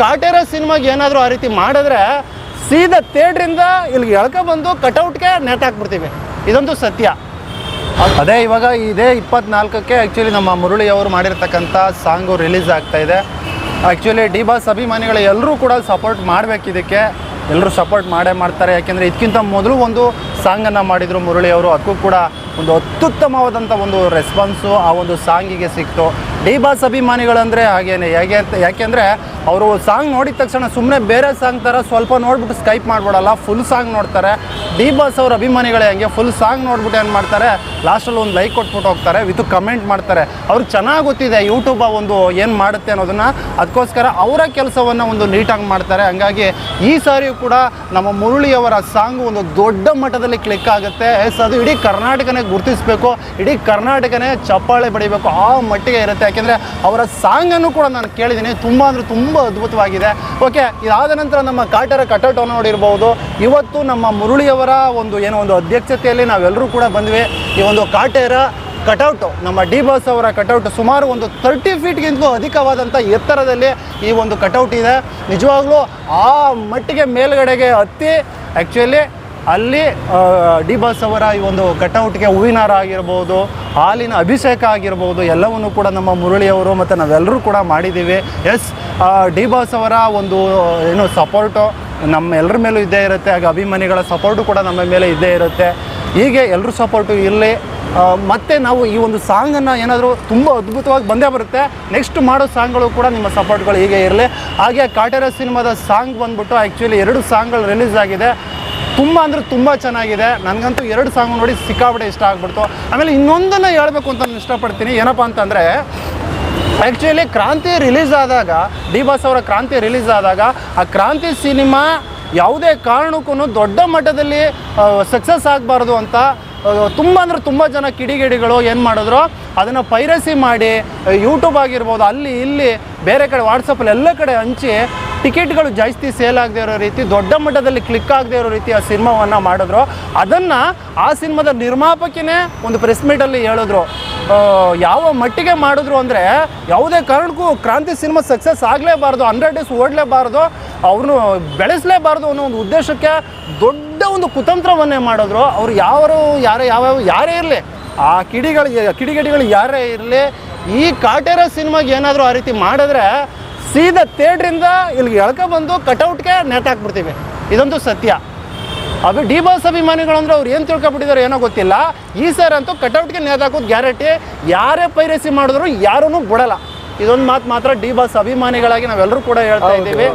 ಕಾಟೇರ ಸಿನಿಮಾಗೆ ಏನಾದರೂ ಆ ರೀತಿ ಮಾಡಿದ್ರೆ ಸೀದಾ ಥಿಯೇಟ್ರಿಂದ ಇಲ್ಲಿಗೆ ಎಳ್ಕೊಬಂದು ಕಟೌಟ್ಗೆ ನೆಟ್ ಹಾಕ್ಬಿಡ್ತೀವಿ. ಇದೊಂದು ಸತ್ಯ. ಅದೇ ಇವಾಗ ಇದೇ ಇಪ್ಪತ್ನಾಲ್ಕಕ್ಕೆ ಆ್ಯಕ್ಚುಲಿ ನಮ್ಮ ಮುರುಳಿ ಅವರು ಮಾಡಿರ್ತಕ್ಕಂಥ ಸಾಂಗು ರಿಲೀಸ್ ಆಗ್ತಾ ಇದೆ. ಆ್ಯಕ್ಚುಲಿ ಡಿ ಬಾಸ್ ಅಭಿಮಾನಿಗಳು ಎಲ್ಲರೂ ಕೂಡ ಸಪೋರ್ಟ್ ಮಾಡಬೇಕು ಇದಕ್ಕೆ. ಎಲ್ಲರೂ ಸಪೋರ್ಟ್ ಮಾಡೇ ಮಾಡ್ತಾರೆ. ಯಾಕೆಂದರೆ ಇದಕ್ಕಿಂತ ಮೊದಲು ಒಂದು ಸಾಂಗನ್ನು ಮಾಡಿದರು ಮುರುಳಿ ಅವರು. ಅದಕ್ಕೂ ಕೂಡ ಒಂದು ಅತ್ಯುತ್ತಮವಾದಂಥ ಒಂದು ರೆಸ್ಪಾನ್ಸು ಆ ಒಂದು ಸಾಂಗಿಗೆ ಸಿಕ್ತು. ಡಿ ಬಾಸ್ ಅಭಿಮಾನಿಗಳಂದರೆ ಹಾಗೇನೆ. ಹೇಗೆ ಅಂತ ಯಾಕೆಂದರೆ ಅವರು ಸಾಂಗ್ ನೋಡಿದ ತಕ್ಷಣ ಸುಮ್ಮನೆ ಬೇರೆ ಸಾಂಗ್ ಥರ ಸ್ವಲ್ಪ ನೋಡ್ಬಿಟ್ಟು ಸ್ಕೈಪ್ ಮಾಡ್ಬಿಡಲ್ಲ ಫುಲ್ ಸಾಂಗ್ ನೋಡ್ತಾರೆ. ಡಿ ಬಾಸ್ ಅವ್ರ ಅಭಿಮಾನಿಗಳೇ ಹಂಗೆ ಫುಲ್ ಸಾಂಗ್ ನೋಡ್ಬಿಟ್ಟು ಏನು ಮಾಡ್ತಾರೆ ಲಾಸ್ಟಲ್ಲಿ ಒಂದು ಲೈಕ್ ಕೊಟ್ಬಿಟ್ಟು ಹೋಗ್ತಾರೆ ವಿತ್ ಕಮೆಂಟ್ ಮಾಡ್ತಾರೆ. ಅವ್ರಿಗೆ ಚೆನ್ನಾಗಿ ಗೊತ್ತಿದೆ ಯೂಟ್ಯೂಬ್ ಒಂದು ಏನು ಮಾಡುತ್ತೆ ಅನ್ನೋದನ್ನು. ಅದಕ್ಕೋಸ್ಕರ ಅವರ ಕೆಲಸವನ್ನು ಒಂದು ನೀಟಾಗಿ ಮಾಡ್ತಾರೆ. ಹಂಗಾಗಿ ಈ ಸಾರಿಯೂ ಕೂಡ ನಮ್ಮ ಮುರುಳಿಯವರ ಸಾಂಗ್ ಒಂದು ದೊಡ್ಡ ಮಟ್ಟದಲ್ಲಿ ಕ್ಲಿಕ್ ಆಗುತ್ತೆ. ಎಸ್ ಅದು ಇಡೀ ಕರ್ನಾಟಕನೇ ಗುರುತಿಸಬೇಕು, ಇಡೀ ಕರ್ನಾಟಕನೇ ಚಪ್ಪಾಳೆ ಬಡಿಬೇಕು, ಆ ಮಟ್ಟಿಗೆ ಇರುತ್ತೆ. ಯಾಕೆಂದರೆ ಅವರ ಸಾಂಗನ್ನು ಕೂಡ ನಾನು ಕೇಳಿದ್ದೀನಿ. ತುಂಬ ಅಂದರೆ ತುಂಬ ಅದ್ಭುತವಾಗಿದೆ. ಓಕೆ ಇದಾದ ನಂತರ ನಮ್ಮ ಕಾಟರ ಕಟೌಟನ್ನು ನೋಡಿರ್ಬೋದು. ಇವತ್ತು ನಮ್ಮ ಮುರುಳಿಯವರ ಒಂದು ಏನೋ ಒಂದು ಅಧ್ಯಕ್ಷತೆಯಲ್ಲಿ ನಾವೆಲ್ಲರೂ ಕೂಡ ಬಂದ್ವಿ. ಈ ಒಂದು ಕಾಟೇರ ಕಟೌಟು, ನಮ್ಮ ಡಿ ಬಾಸ್ ಅವರ ಕಟೌಟ್ ಸುಮಾರು ಒಂದು ತರ್ಟಿ ಫೀಟ್ಗಿಂತಲೂ ಅಧಿಕವಾದಂಥ ಎತ್ತರದಲ್ಲಿ ಈ ಒಂದು ಕಟೌಟ್ ಇದೆ. ನಿಜವಾಗ್ಲೂ ಆ ಮಟ್ಟಿಗೆ ಮೇಲ್ಗಡೆಗೆ ಹತ್ತಿ ಆ್ಯಕ್ಚುಲಿ ಅಲ್ಲಿ ಡಿ ಬಾಸ್ ಅವರ ಈ ಒಂದು ಕಟೌಟ್ಗೆ ಹೂವಿನಾರ ಆಗಿರ್ಬೋದು, ಹಾಲಿನ ಅಭಿಷೇಕ ಆಗಿರ್ಬೋದು, ಎಲ್ಲವನ್ನು ಕೂಡ ನಮ್ಮ ಮುರಳಿಯವರು ಮತ್ತು ನಾವೆಲ್ಲರೂ ಕೂಡ ಮಾಡಿದ್ದೀವಿ. ಎಸ್ ಡಿ ಬಾಸ್ ಅವರ ಒಂದು, ಏನು ಸಪೋರ್ಟು ನಮ್ಮ ಎಲ್ಲರ ಮೇಲೂ ಇದ್ದೇ ಇರುತ್ತೆ. ಹಾಗೆ ಅಭಿಮಾನಿಗಳ ಸಪೋರ್ಟು ಕೂಡ ನಮ್ಮ ಮೇಲೆ ಇದ್ದೇ ಇರುತ್ತೆ. ಹೀಗೆ ಎಲ್ಲರೂ ಸಪೋರ್ಟು ಇರಲಿ. ಮತ್ತು ನಾವು ಈ ಒಂದು ಸಾಂಗನ್ನು ಏನಾದರೂ ತುಂಬ ಅದ್ಭುತವಾಗಿ ಬಂದೇ ಬರುತ್ತೆ. ನೆಕ್ಸ್ಟ್ ಮಾಡೋ ಸಾಂಗ್ಗಳು ಕೂಡ ನಿಮ್ಮ ಸಪೋರ್ಟ್ಗಳು ಹೀಗೆ ಇರಲಿ. ಹಾಗೆ ಕಾಟೇರ ಸಿನಿಮಾದ ಸಾಂಗ್ ಬಂದ್ಬಿಟ್ಟು ಆ್ಯಕ್ಚುಲಿ ಎರಡು ಸಾಂಗ್ಗಳು ರಿಲೀಸ್ ಆಗಿದೆ. ತುಂಬ ಅಂದರೆ ತುಂಬ ಚೆನ್ನಾಗಿದೆ. ನನಗಂತೂ ಎರಡು ಸಾಂಗ್ ನೋಡಿ ಸಿಕ್ಕಾಬಿಡೆ ಇಷ್ಟ ಆಗ್ಬಿಡ್ತು. ಆಮೇಲೆ ಇನ್ನೊಂದನ್ನು ಹೇಳಬೇಕು ಅಂತ ನಾನು ಇಷ್ಟಪಡ್ತೀನಿ. ಏನಪ್ಪ ಅಂತಂದರೆ ಆ್ಯಕ್ಚುಲಿ ಕ್ರಾಂತಿ ರಿಲೀಸ್ ಆದಾಗ ಡಿ ಬಾಸ್ ಅವರ ಕ್ರಾಂತಿ ರಿಲೀಸ್ ಆದಾಗ, ಆ ಕ್ರಾಂತಿ ಸಿನಿಮಾ ಯಾವುದೇ ಕಾರಣಕ್ಕೂ ದೊಡ್ಡ ಮಟ್ಟದಲ್ಲಿ ಸಕ್ಸಸ್ ಆಗಬಾರ್ದು ಅಂತ ತುಂಬ ಅಂದರೆ ತುಂಬ ಜನ ಕಿಡಿಗೇಡಿಗಳು ಏನು ಮಾಡಿದ್ರು, ಅದನ್ನು ಪೈರಸಿ ಮಾಡಿ ಯೂಟ್ಯೂಬ್ ಆಗಿರ್ಬೋದು, ಅಲ್ಲಿ, ಇಲ್ಲಿ, ಬೇರೆ ಕಡೆ ವಾಟ್ಸಪ್ಪಲ್ಲಿ ಎಲ್ಲ ಕಡೆ ಹಂಚಿ ಟಿಕೆಟ್ಗಳು ಜಾಸ್ತಿ ಸೇಲ್ ಆಗದೆ ಇರೋ ರೀತಿ, ದೊಡ್ಡ ಮಟ್ಟದಲ್ಲಿ ಕ್ಲಿಕ್ ಆಗದೆ ಇರೋ ರೀತಿ ಆ ಸಿನಿಮಾವನ್ನು ಮಾಡಿದ್ರು. ಅದನ್ನು ಆ ಸಿನಿಮಾದ ನಿರ್ಮಾಪಕಿನೇ ಒಂದು ಪ್ರೆಸ್ ಮೀಟಲ್ಲಿ ಹೇಳಿದ್ರು. ಯಾವ ಮಟ್ಟಿಗೆ ಮಾಡಿದ್ರು ಅಂದರೆ, ಯಾವುದೇ ಕಾರಣಕ್ಕೂ ಕ್ರಾಂತಿ ಸಿನಿಮಾ ಸಕ್ಸಸ್ ಆಗಲೇಬಾರ್ದು ಹಂಡ್ರೆಡ್ ಡೇಸ್ ಓಡಲೇಬಾರ್ದು ಅವ್ರನ್ನು ಬೆಳೆಸಲೇಬಾರ್ದು ಅನ್ನೋ ಒಂದು ಉದ್ದೇಶಕ್ಕೆ ದೊಡ್ಡ ಒಂದು ಕುತಂತ್ರವನ್ನೇ ಮಾಡಿದ್ರು. ಅವ್ರು ಯಾರು, ಯಾರೇ, ಯಾವ್ಯಾವ, ಯಾರೇ ಇರಲಿ, ಆ ಕಿಡಿಗಳಿಗೆ, ಕಿಡಿಗೇಡಿಗಳು ಯಾರೇ ಇರಲಿ, ಈ ಕಾಟೇರ ಸಿನಿಮಾಗೆ ಏನಾದರೂ ಆ ರೀತಿ ಮಾಡಿದ್ರೆ ಸೀದಾ ತೇಡ್ರಿಂದ ಇಲ್ಲಿಗೆ ಎಳ್ಕೊಬಂದು ಕಟೌಟ್ಗೆ ಹಾಕ್ಬಿಡ್ತೀವಿ. ಇದೊಂದು ಸತ್ಯ. ಅದು ಡಿ ಬಾಸ್ ಅಭಿಮಾನಿಗಳು ಅಂದ್ರೆ ಅವ್ರು ಏನು ತಿಳ್ಕೊಬಿಟ್ಟಿದ್ದಾರೆ ಏನೋ ಗೊತ್ತಿಲ್ಲ. ಈ ಸರ್ ಅಂತೂ ಕಟೌಟ್ಗೆ ನೇತಾಕೋದು ಗ್ಯಾರಂಟಿ ಯಾರೇ ಪೈರಸಿ ಮಾಡಿದ್ರು ಯಾರೂ ಬಿಡಲ್ಲ. ಇದೊಂದು ಮಾತು ಮಾತ್ರ ಡಿ ಬಾಸ್ ಅಭಿಮಾನಿಗಳಾಗಿ ನಾವೆಲ್ಲರೂ ಕೂಡ ಹೇಳ್ತಾ ಇದ್ದೀವಿ.